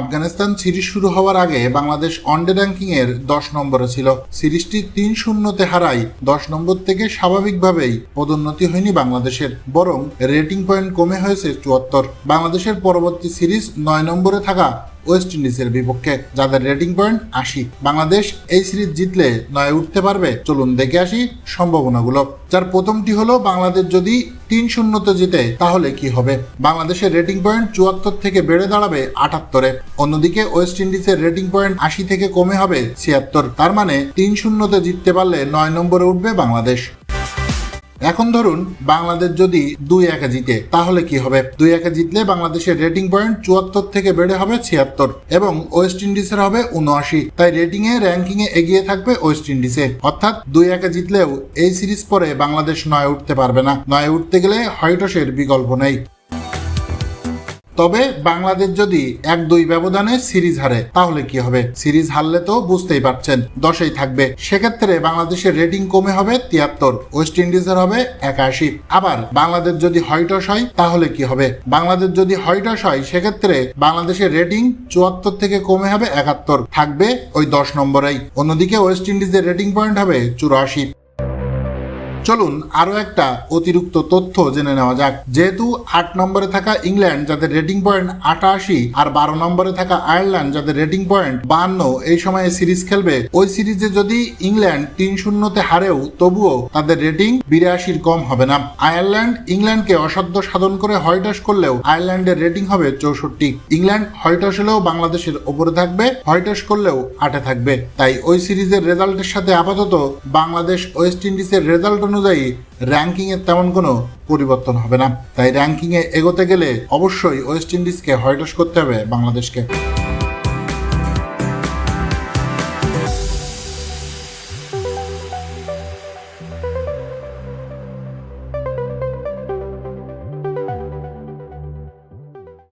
Afghanistan series শুরু হওয়ার আগে বাংলাদেশ ওয়ানডে র্যাঙ্কিং এর দশ নম্বরে ছিল। সিরিজটি তিন শূন্যতে হারায় দশ নম্বর থেকে স্বাভাবিকভাবেই পদোন্নতি হয়নি বাংলাদেশের, বরং রেটিং পয়েন্ট কমে হয়েছে চুয়াত্তর। বাংলাদেশের পরবর্তী সিরিজ নয় নম্বরে থাকা ওয়েস্ট ইন্ডিজের বিপক্ষে যাদের রেটিং পয়েন্ট আশি। বাংলাদেশ এই সিরিজ জিতলে নয় উঠতে পারবে। চলুন দেখে আসি সম্ভাবনাগুলো। যার প্রথমটি হলো, বাংলাদেশ যদি তিন শূন্যতে জিতে, তাহলে কি হবে? বাংলাদেশের রেটিং পয়েন্ট চুয়াত্তর থেকে বেড়ে দাঁড়াবে আটাত্তরে। অন্যদিকে ওয়েস্ট ইন্ডিজের রেটিং পয়েন্ট আশি থেকে কমে হবে ছিয়াত্তর। তার মানে তিন শূন্যতে জিততে পারলে নয় নম্বরে উঠবে বাংলাদেশ। এখন ধরুন, বাংলাদেশ যদি দুই একে জিতে, তাহলে কি হবে? দুই একে জিতলে বাংলাদেশের রেটিং পয়েন্ট চুয়াত্তর থেকে বেড়ে হবে ছিয়াত্তর এবং ওয়েস্ট ইন্ডিজের হবে উনআশি তাই রেটিং এ র্যাঙ্কিং এ এগিয়ে থাকবে ওয়েস্ট ইন্ডিজে। অর্থাৎ দুই একে জিতলেও এই সিরিজ পরে বাংলাদেশ নয় উঠতে পারবে না। নয় উঠতে গেলে হোয়াইটসের বিকল্প নেই। তবে বাংলাদেশ যদি এক দুই ব্যবধানে সিরিজ হারে, তাহলে কি হবে? সিরিজ হারলে তো বুঝতেই পারছেন, দশেই থাকবে। সেক্ষেত্রে বাংলাদেশের রেটিং কমে হবে তিয়াত্তর, ওয়েস্ট ইন্ডিজের হবে একাশি। আবার বাংলাদেশ যদি হয়টস হয়, তাহলে কি হবে? বাংলাদেশ যদি হয়টস হয়, সেক্ষেত্রে বাংলাদেশের রেটিং চুয়াত্তর থেকে কমে হবে একাত্তর, থাকবে ওই দশ নম্বরেই। অন্যদিকে ওয়েস্ট ইন্ডিজের রেটিং পয়েন্ট হবে চুরাশি। চলুন আরও একটা অতিরিক্ত তথ্য জেনে নেওয়া যাক। যেহেতু আট নম্বরে থাকা ইংল্যান্ড যাদের রেটিং পয়েন্ট আটাশি আর বারো নম্বরে থাকা আয়ারল্যান্ড যাদের রেটিং পয়েন্ট বান্ন এই সময়ে সিরিজ খেলবে। ওই সিরিজে যদি ইংল্যান্ড তিন শূন্যতে হারেও, তবুও তাদের রেটিং বিরাশির কম হবে না। আয়ারল্যান্ড ইংল্যান্ডকে অসাধ্য সাধন করে হয়টস করলেও আয়ারল্যান্ডের রেটিং হবে চৌষট্টি। ইংল্যান্ড হয়টস হলেও বাংলাদেশের ওপরে থাকবে হয়টস করলেও আটে থাকবে। তাই ওই সিরিজের রেজাল্টের সাথে আপাতত বাংলাদেশ ওয়েস্ট ইন্ডিজের রেজাল্ট অনুযায়ী র্যাঙ্কিং এর তেমন কোনো পরিবর্তন হবে না। তাই র্যাঙ্কিং এ এগোতে গেলে অবশ্যই ওয়েস্ট ইন্ডিজকে হয়টস করতে হবে বাংলাদেশকে।